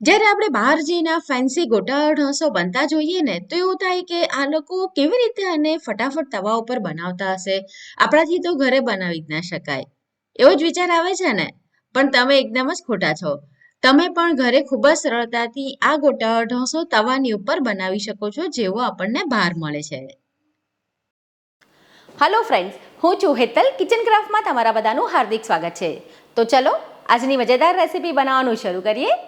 જ્યારે આપણે બહાર જઈને ફેન્સી ગોટા ઢોસો બનતા જોઈએ ને, તો એવું થાય કે આ લોકો કેવી રીતે આને ફટાફટ તવા ઉપર બનાવતા હશે? આપણાથી તો ઘરે બનાવી જ ના શકાય. એવો જ વિચાર આવે છે ને? પણ તમે એકદમ જ ખોટા છો. તમે પણ ઘરે ખૂબ જ સરળતાથી આ ગોટા ઢોસો તવાની ઉપર બનાવી શકો છો, જેવો આપણને બહાર મળે છે. હલો ફ્રેન્ડ્સ હું છું હેતલ કિચન ક્રાફ્ટમાં તમારા બધાનું હાર્દિક સ્વાગત છે. તો ચલો, આજની મજેદાર રેસીપી બનાવવાનું શરૂ કરીએ.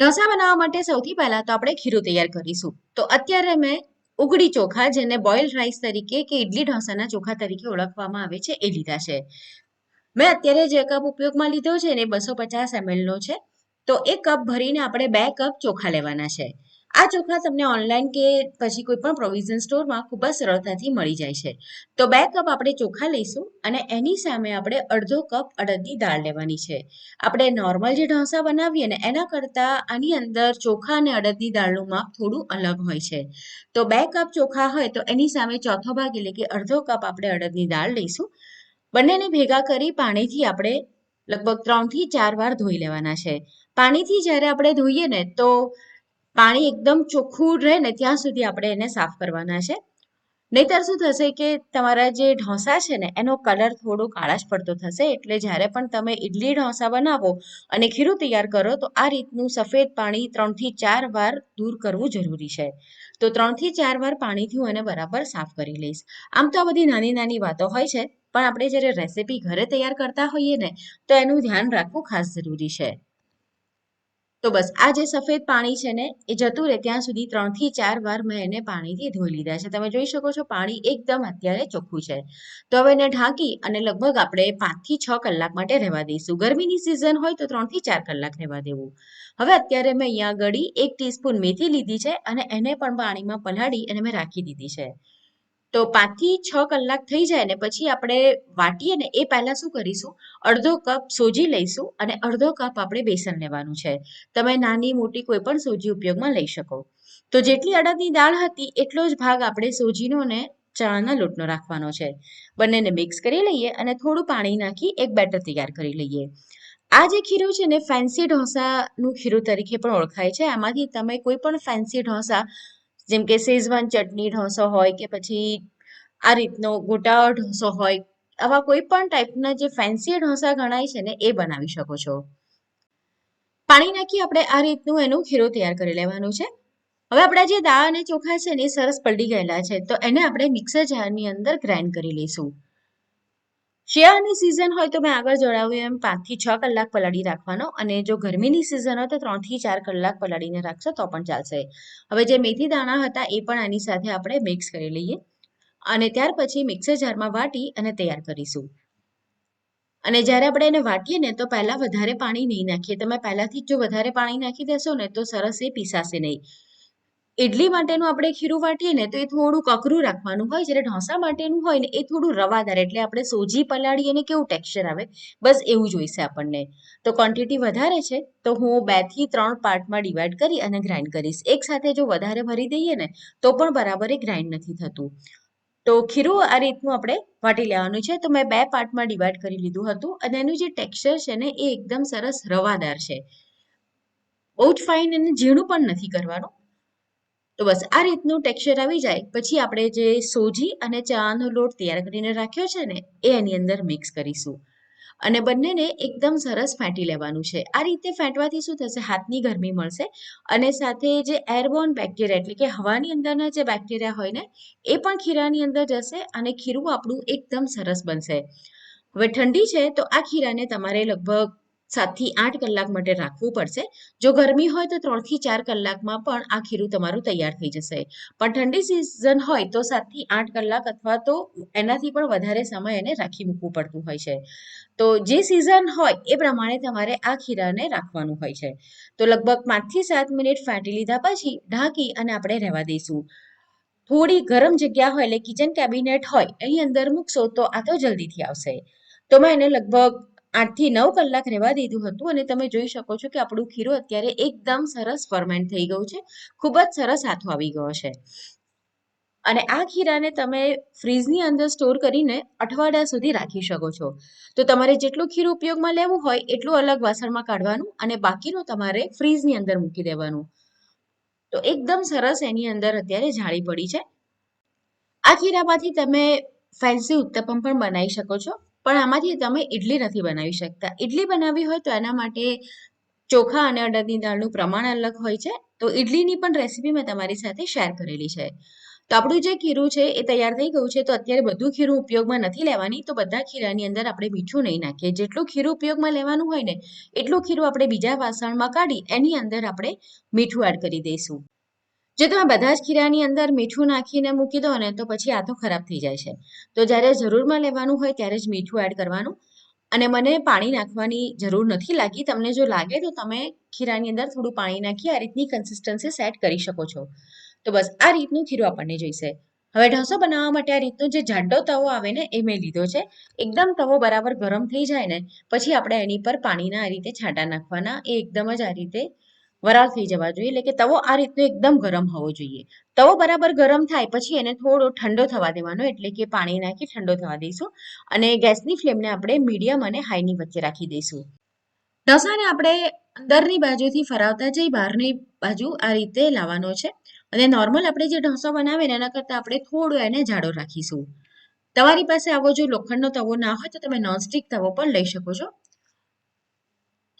ઢોસા બનાવવા માટે સૌથી પહેલા તો આપણે ખીરું તૈયાર કરીશું. તો અત્યારે મેં ઉગડી ચોખા, જેને બોઇલ રાઈસ તરીકે કે ઇડલી ઢોસાના ચોખા તરીકે ઓળખવામાં આવે છે, એ લીધા છે. મેં અત્યારે જે કપ ઉપયોગમાં લીધો છે એ બસો પચાસ નો છે. તો એ કપ ભરીને આપણે બે કપ ચોખા લેવાના છે. આ ચોખા તમને ઓનલાઈન કે પછી કોઈ પણ પ્રોવિઝન સ્ટોરમાં ખૂબ જ સરળતાથી મળી જાય છે. તો બે કપ આપણે ચોખા લઈશું અને એની સામે આપણે અડધો કપ અડદની દાળ લેવાની છે. આપણે નોર્મલ જે ઢોસા બનાવીએ ને એના કરતાં આની અંદર ચોખા અને અડદની દાળનું માપ થોડું અલગ હોય છે. તો બે કપ ચોખા હોય તો એની સામે ચોથો ભાગ એટલે કે અડધો કપ આપણે અડદની દાળ લઈશું. બંનેને ભેગા કરી પાણીથી આપણે લગભગ ત્રણથી ચાર વાર ધોઈ લેવાના છે. પાણીથી જ્યારે આપણે ધોઈએ ને તો પાણી એકદમ ચોખ્ખું રહે ને ત્યાં સુધી આપણે એને સાફ કરવાના છે. નહીતર શું થશે કે તમારા જે ઢોસા છે ને, એનો કલર થોડો કાળાશ પડતો થશે. એટલે જ્યારે પણ તમે ઇડલી ઢોસા બનાવો અને ખીરું તૈયાર કરો, તો આ રીતનું સફેદ પાણી ત્રણથી ચાર વાર દૂર કરવું જરૂરી છે. તો ત્રણથી ચાર વાર પાણીથી હું એને બરાબર સાફ કરી લઈશ. આમ તો આ બધી નાની નાની વાતો હોય છે, પણ આપણે જ્યારે રેસીપી ઘરે તૈયાર કરતા હોઈએ ને, તો એનું ધ્યાન રાખવું ખાસ જરૂરી છે. તો બસ, આ જે સફેદ પાણી છે ને, એ જતું રહે ત્યાં સુધી ત્રણથી ચાર વાર મેં એને પાણીથી ધોઈ લીધા છે. તમે જોઈ શકો છો, પાણી એકદમ અત્યારે ચોખ્ખું છે. તો હવે એને ઢાંકી અને લગભગ આપણે પાંચથી છ કલાક માટે રહેવા દઈશું. ગરમીની સિઝન હોય તો ત્રણથી ચાર કલાક રહેવા દેવું. હવે અત્યારે મેં અહીંયા ગળી એક ટીસ્પૂન મેથી લીધી છે અને એને પણ પાણીમાં પલાળી અને મેં રાખી દીધી છે. તો પાંચથી છ કલાક થઈ જાય ને પછી આપણે વાટીએ ને એ પહેલાં શું કરીશું? અડધો કપ સોજી લઈશું અને અડધો કપ આપણે બેસન લેવાનું છે. તમે નાની મોટી કોઈ પણ સોજી ઉપયોગમાં લઈ શકો. તો જેટલી અડદની દાળ હતી એટલો જ ભાગ આપણે સોજીનો ને ચણાના લોટનો રાખવાનો છે. બંનેને મિક્સ કરી લઈએ અને થોડું પાણી નાખી એક બેટર તૈયાર કરી લઈએ. આ જે ખીરું છે ને ફેન્સી ઢોસાનું ખીરું તરીકે પણ ઓળખાય છે. આમાંથી તમે કોઈ પણ ફેન્સી ઢોસા જેમ કે શેઝવાન ચટણી ઢોસો હોય કે પછી આ રીતનો ગોટાળો ઢોસો હોય, આવા કોઈ પણ ટાઈપના જે ફેન્સી ઢોસા ગણાય છે ને, એ બનાવી શકો છો. પાણી નાખી આપણે આ રીતનું એનું ખીરું તૈયાર કરી લેવાનું છે. હવે આપણા જે દાળ અને ચોખા છે ને, એ સરસ પલળી ગયેલા છે, તો એને આપણે મિક્સર જારની અંદર ગ્રાઇન્ડ કરી લઈશું. શિયાળાની સિઝન હોય તો મેં આગળ જણાવ્યું એમ પાંચથી છ કલાક પલાળી રાખવાનો અને જો ગરમીની સિઝન હોય તો ત્રણથી ચાર કલાક પલાળીને રાખશો તો પણ ચાલશે. હવે જે મેથી દાણા હતા એ પણ આની સાથે આપણે મિક્સ કરી લઈએ અને ત્યાર પછી મિક્સર જારમાં વાટી અને તૈયાર કરીશું. અને જ્યારે આપણે એને વાટીએ ને તો પહેલાં વધારે પાણી નહીં નાખીએ. તમે પહેલાંથી જ જો વધારે પાણી નાખી દેશો ને તો સરસ એ પીસાશે નહીં. ઇડલી માટેનું આપણે ખીરું વાટીએ ને તો એ થોડું કકરું રાખવાનું હોય, જ્યારે ઢોસા માટેનું હોય ને એ થોડું રવાદાર, એટલે આપણે સોજી પલાળીએ ને કેવું ટેક્સચર આવે, બસ એવું જોઈશે આપણને. તો ક્વોન્ટિટી વધારે છે, તો હું બેથી ત્રણ પાર્ટમાં ડિવાઈડ કરી અને ગ્રાઇન્ડ કરીશ. એક સાથે જો વધારે ભરી દઈએ ને, તો પણ બરાબર એ ગ્રાઇન્ડ નથી થતું. તો ખીરું આ રીતનું આપણે વાટી લેવાનું છે. તો મેં બે પાર્ટમાં ડિવાઈડ કરી લીધું હતું અને એનું જે ટેક્સચર છે ને એ એકદમ સરસ રવાદાર છે. બહુ જ ફાઇન અને ઝીણું પણ નથી કરવાનું. તો બસ આ રીતનું ટેક્સચર આવી જાય. પછી આપણે જે સોજી અને ચાનો લોટ તૈયાર કરીને રાખ્યો છે ને, એ એની અંદર મિક્સ કરીશું. અને બંનેને એકદમ સરસ ફેંટી લેવાનું છે. આ રીતે ફેંટવાથી શું થશે? હાથની ગરમી મળશે અને સાથે જે એરબોર્ન બેક્ટેરિયા એટલે કે હવાની અંદરના જે બેક્ટેરિયા હોય ને, એ પણ ખીરાની અંદર જશે અને ખીરું આપણું એકદમ સરસ બનશે. હવે ઠંડી છે તો આ ખીરાને તમારે લગભગ સાતથી આઠ કલાક માટે રાખવું પડશે. જો ગરમી હોય તો ત્રણથી ચાર કલાકમાં પણ આ ખીરું તમારું તૈયાર થઈ જશે. પણ ઠંડી સિઝન હોય તો સાતથી આઠ કલાક અથવા તો એનાથી પણ વધારે સમય એને રાખી મૂકવું પડતું હોય છે. તો જે સિઝન હોય એ પ્રમાણે તમારે આ ખીરાને રાખવાનું હોય છે. તો લગભગ પાંચથી સાત મિનિટ ફાટી લીધા પછી ઢાંકી અને આપણે રહેવા દઈશું. થોડી ગરમ જગ્યા હોય એટલે કિચન કેબિનેટ હોય એની અંદર મૂકશો તો આ તો જલ્દીથી આવશે. તો મેં એને લગભગ આઠથી નવ કલાક રહેવા દીધું હતું અને તમે જોઈ શકો છો કે આપણું ખીરું અત્યારે એકદમ સરસ ફર્મેન્ટ થઈ ગયું છે. ખૂબ જ સરસ હાથો આવી ગયો છે. અને આ ખીરાને તમે ફ્રીજની અંદર સ્ટોર કરીને અઠવાડિયા સુધી રાખી શકો છો. તો તમારે જેટલું ખીરું ઉપયોગમાં લેવું હોય એટલું અલગ વાસણમાં કાઢવાનું અને બાકીનું તમારે ફ્રીજની અંદર મૂકી દેવાનું. તો એકદમ સરસ એની અંદર અત્યારે જાળી પડી છે. આ ખીરામાંથી તમે ફેન્સી ઉત્તપમ પણ બનાવી શકો છો. પણ આમાંથી તમે ઇડલી નથી બનાવી શકતા. ઇડલી બનાવવી હોય તો એના માટે ચોખા અને અડદની દાળનું પ્રમાણ અલગ હોય છે. તો ઇડલીની પણ રેસીપી મેં તમારી સાથે શેર કરેલી છે. તો આપણું જે ખીરું છે એ તૈયાર થઈ ગયું છે. તો અત્યારે બધું ખીરું ઉપયોગમાં નથી લેવાની. તો બધા ખીરાની અંદર આપણે મીઠું નહીં નાખીએ. જેટલું ખીરું ઉપયોગમાં લેવાનું હોય ને, એટલું ખીરું આપણે બીજા વાસણમાં કાઢી એની અંદર આપણે મીઠું એડ કરી દઈશું. જો તમે બધા જ ખીરાની અંદર મીઠું નાખીને મૂકી દો ને, તો પછી આ તો ખરાબ થઈ જાય છે. તો જ્યારે જરૂરમાં લેવાનું હોય, ત્યારે જ મીઠું એડ કરવાનું. અને મને પાણી નાખવાની જરૂર નથી લાગી. તમને જો લાગે, તો તમે ખીરાની અંદર થોડું પાણી નાખી, આ રીતની કન્સિસ્ટન્સી સેટ કરી શકો છો. તો બસ, આ રીતનું ખીરું આપણને જોઈશે. હવે ઢોસો બનાવવા માટે આ રીતનો જે જાડો તવો આવે ને, એ મેં લીધો છે. એકદમ તવો બરાબર ગરમ થઈ જાય ને, પછી આપણે એની પર પાણીના આ રીતે છાંટા નાખવાના. એ એકદમ જ આ રીતે વરાળ થઈ જવા જોઈએ. એટલે કે તવો આ રીતનો એકદમ ગરમ હોવો જોઈએ. તવો બરાબર ગરમ થાય પછી એને થોડો ઠંડો થવા દેવાનો, એટલે કે પાણી નાખી ઠંડો થવા દઈશું. અને ગેસની ફ્લેમને આપણે મીડિયમ અને હાઈની વચ્ચે રાખી દઈશું. ઢોસાને આપણે અંદરની બાજુથી ફરાવતા જઈ બહારની બાજુ આ રીતે લાવવાનો છે. અને નોર્મલ આપણે જે ઢોસો બનાવીએ ને એના કરતાં આપણે થોડો એને જાડો રાખીશું. તમારી પાસે આવો જો લોખંડનો તવો ના હોય તો તમે નોનસ્ટિક તવો પણ લઈ શકો છો.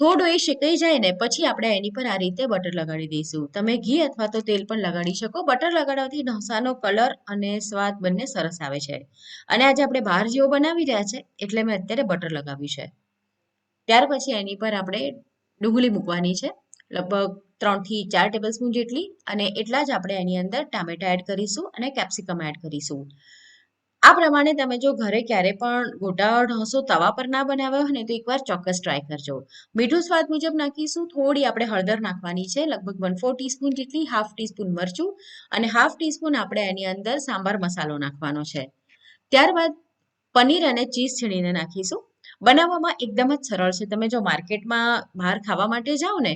થોડો એ શેકાઈ જાય ને પછી આપણે એની પર આ રીતે બટર લગાડી દઈશું. તમે ઘી અથવા તો તેલ પણ લગાડી શકો. બટર લગાડવાથી ઢોસાનો કલર અને સ્વાદ બંને સરસ આવે છે. અને આજે આપણે બહાર જેવો બનાવી રહ્યા છે એટલે મેં અત્યારે બટર લગાવ્યું છે. ત્યાર પછી એની પર આપણે ડુંગળી મૂકવાની છે. લગભગ ત્રણથી ચાર ટેબલ સ્પૂન જેટલી અને એટલા જ આપણે એની અંદર ટામેટા એડ કરીશું અને કેપ્સિકમ એડ કરીશું. આ પ્રમાણે તમે જો ઘરે ક્યારે પણ ગોટા ઢોસો તવા પર ના બનાવ્યો હોય ને, તો એકવાર ચોક્કસ ટ્રાય કરજો. મીઠું સ્વાદ મુજબ નાખીશું. થોડી આપણે હળદર નાખવાની છે, લગભગ વન ફોર ટીસ્પૂન જેટલી હાફ ટીસ્પૂન મરચું અને હાફ ટીસ્પૂન આપણે એની અંદર સાંભાર મસાલો નાખવાનો છે. ત્યારબાદ પનીર અને ચીઝ છીણીને નાખીશું. બનાવવામાં એકદમ જ સરળ છે. તમે જો માર્કેટમાં બહાર ખાવા માટે જાઓ ને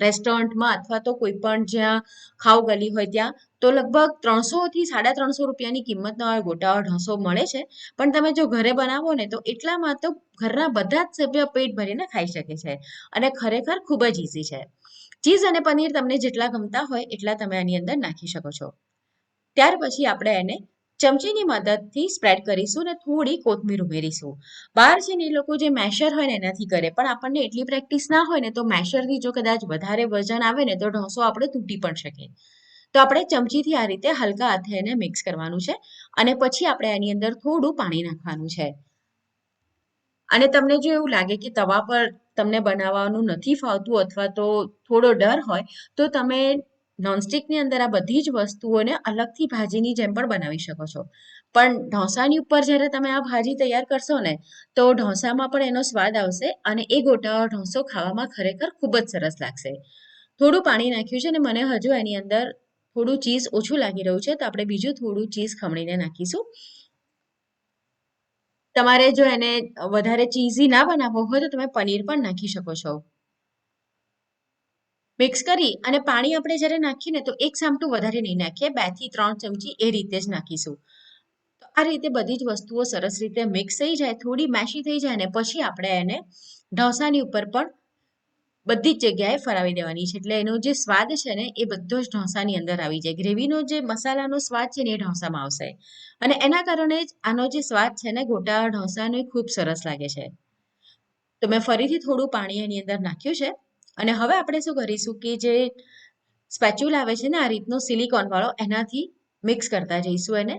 રેસ્ટોરન્ટમાં અથવા તો કોઈ પણ જ્યાં ખાવ ગલી હોય ત્યાં, તો લગભગ ત્રણસો થી સાડા ત્રણસો રૂપિયાની કિંમતનો આ ગોટા ઢોસો મળે છે. પણ તમે જો ઘરે બનાવો ને, તો એટલામાં તો ઘરના બધા જ સભ્ય પેટ ભરીને ખાઈ શકે છે અને ખરેખર ખૂબ જ ઇઝી છે. ચીઝ અને પનીર તમને જેટલા ગમતા હોય, એટલા તમે આની અંદર નાખી શકો છો. ત્યાર પછી આપણે એને ચમચીની મદદથી સ્પ્રેડ કરીશું અને થોડી કોથમીર ઉમેરીશું. બહાર છે ને એ લોકો જે મેશર હોય ને એનાથી કરે, પણ આપણને એટલી પ્રેક્ટિસ ના હોય ને તો મેશરથી જો કદાચ વધારે વજન આવે ને તો ઢોસો આપણે તૂટી પણ શકે. તો આપણે ચમચીથી આ રીતે હલકા હાથે એને મિક્સ કરવાનું છે અને પછી આપણે એની અંદર થોડું પાણી નાખવાનું છે. અને તમને જો એવું લાગે કે તવા પર તમને બનાવવાનું નથી ફાવતું અથવા તો થોડો ડર હોય, તો તમે નોનસ્ટિકની અંદર આ બધી જ વસ્તુઓને અલગથી ભાજીની જેમ પણ બનાવી શકો છો. પણ ઢોસાની ઉપર જ્યારે તમે આ ભાજી તૈયાર કરશો ને, તો ઢોસામાં પણ એનો સ્વાદ આવશે અને એ ગોટા ઢોસો ખાવામાં ખરેખર ખૂબ જ સરસ લાગશે. થોડું પાણી નાખ્યું છે અને મને હજુ એની અંદર થોડું ચીઝ ઓછું લાગી રહ્યું છે, તો આપણે બીજું થોડું ચીઝ ખમણીને નાખીશું. તમારે જો એને વધારે ચીઝી ના બનાવવો હોય તો તમે પનીર પણ નાખી શકો છો. મિક્સ કરી અને પાણી આપણે જ્યારે નાખીએ ને તો એક સામટું વધારે નહીં નાખીએ, બેથી ત્રણ ચમચી એ રીતે જ નાખીશું. તો આ રીતે બધી જ વસ્તુઓ સરસ રીતે મિક્સ થઈ જાય, થોડી મેશી થઈ જાય ને પછી આપણે એને ઢોસાની ઉપર પણ બધી જ જગ્યાએ ફરાવી દેવાની છે. એટલે એનો જે સ્વાદ છે ને એ બધો જ ઢોસાની અંદર આવી જાય. ગ્રેવીનો જે મસાલાનો સ્વાદ છે ને એ ઢોસામાં આવશે. અને એના કારણે જ આનો જે સ્વાદ છે ને ગોટા ઢોસાનો ખૂબ સરસ લાગે છે. તો મેં ફરીથી થોડું પાણી એની અંદર નાખ્યું છે. અને હવે આપણે શું કરીશું કે જે સ્પેચ્યુલ આવે છે ને, આ રીતનો સિલિકોનવાળો એનાથી મિક્સ કરતા જઈશું એને.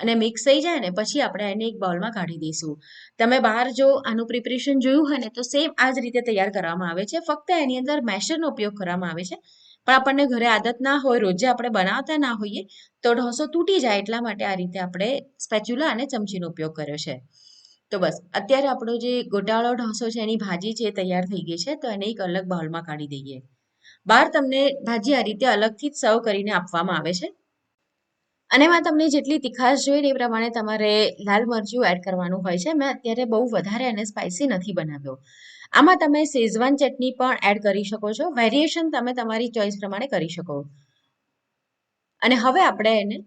અને મિક્સ થઈ જાય ને, પછી આપણે એને એક બાઉલમાં કાઢી દઈશું. તમે બહાર જો આનું પ્રિપરેશન જોયું હોય ને, તો સેમ આ જ રીતે તૈયાર કરવામાં આવે છે. ફક્ત એની અંદર મેશરનો ઉપયોગ કરવામાં આવે છે. પણ આપણને ઘરે આદત ના હોય, રોજે આપણે બનાવતા ના હોઈએ, તો ઢોસો તૂટી જાય એટલા માટે આ રીતે આપણે સ્પેચ્યુલા અને ચમચીનો ઉપયોગ કર્યો છે. તો બસ. અત્યારે આપણો જે ગોટાળો ઢોસો છે, એની ભાજી છે તૈયાર થઈ ગઈ છે, તો એને એક અલગ બાઉલમાં કાઢી દઈએ. બહાર તમને ભાજી આ રીતે અલગથી જ સર્વ કરીને આપવામાં આવે છે. અને એમાં તમને જેટલી તીખાશ જોઈએ એ પ્રમાણે તમારે લાલ મરચું એડ કરવાનું હોય છે. મેં અત્યારે બહુ વધારે એને સ્પાઇસી નથી બનાવ્યો. આમાં તમે શેઝવાન ચટણી પણ એડ કરી શકો છો. વેરિએશન તમે તમારી ચોઈસ પ્રમાણે કરી શકો. અને હવે આપણે એને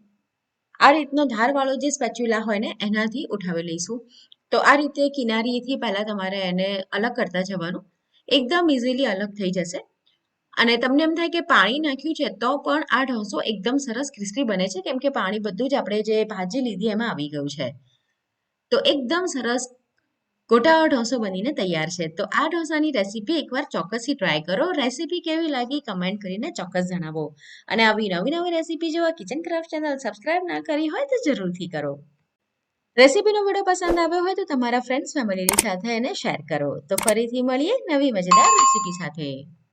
આ રીતનો ધારવાળો જે સ્પેચ્યુલા હોય ને, એનાથી ઉઠાવી લઈશું. તો આ રીતે કિનારીથી પહેલાં તમારે એને અલગ કરતા જવાનું. એકદમ ઇઝીલી અલગ થઈ જશે. અને તમને એમ થાય કે પાણી નાખ્યું છે, તો પણ આ ઢોસો એકદમ સરસ ક્રિસ્પી બને છે, કેમ કે પાણી બધું જ આપણે જે ભાજી લીધી એમાં આવી ગયું છે. તો એકદમ સરસ ગોટાળો ઢોસો બનીને તૈયાર છે. તો આ ઢોસાની રેસીપી એકવાર ચોક્કસથી ટ્રાય કરો. રેસીપી કેવી લાગી કમેન્ટ કરીને ચોક્કસ જણાવો. અને આવી નવી નવી રેસીપી જેવા કિચન ક્રાફ્ટ ચેનલ સબસ્ક્રાઇબ ના કરી હોય તો જરૂરથી કરો. રેસીપીનો વીડિયો પસંદ આવ્યો હોય તો તમારા ફ્રેન્ડ્સ ફેમિલીની સાથે એને શેર કરો. તો ફરીથી મળીએ નવી મજેદાર રેસીપી સાથે.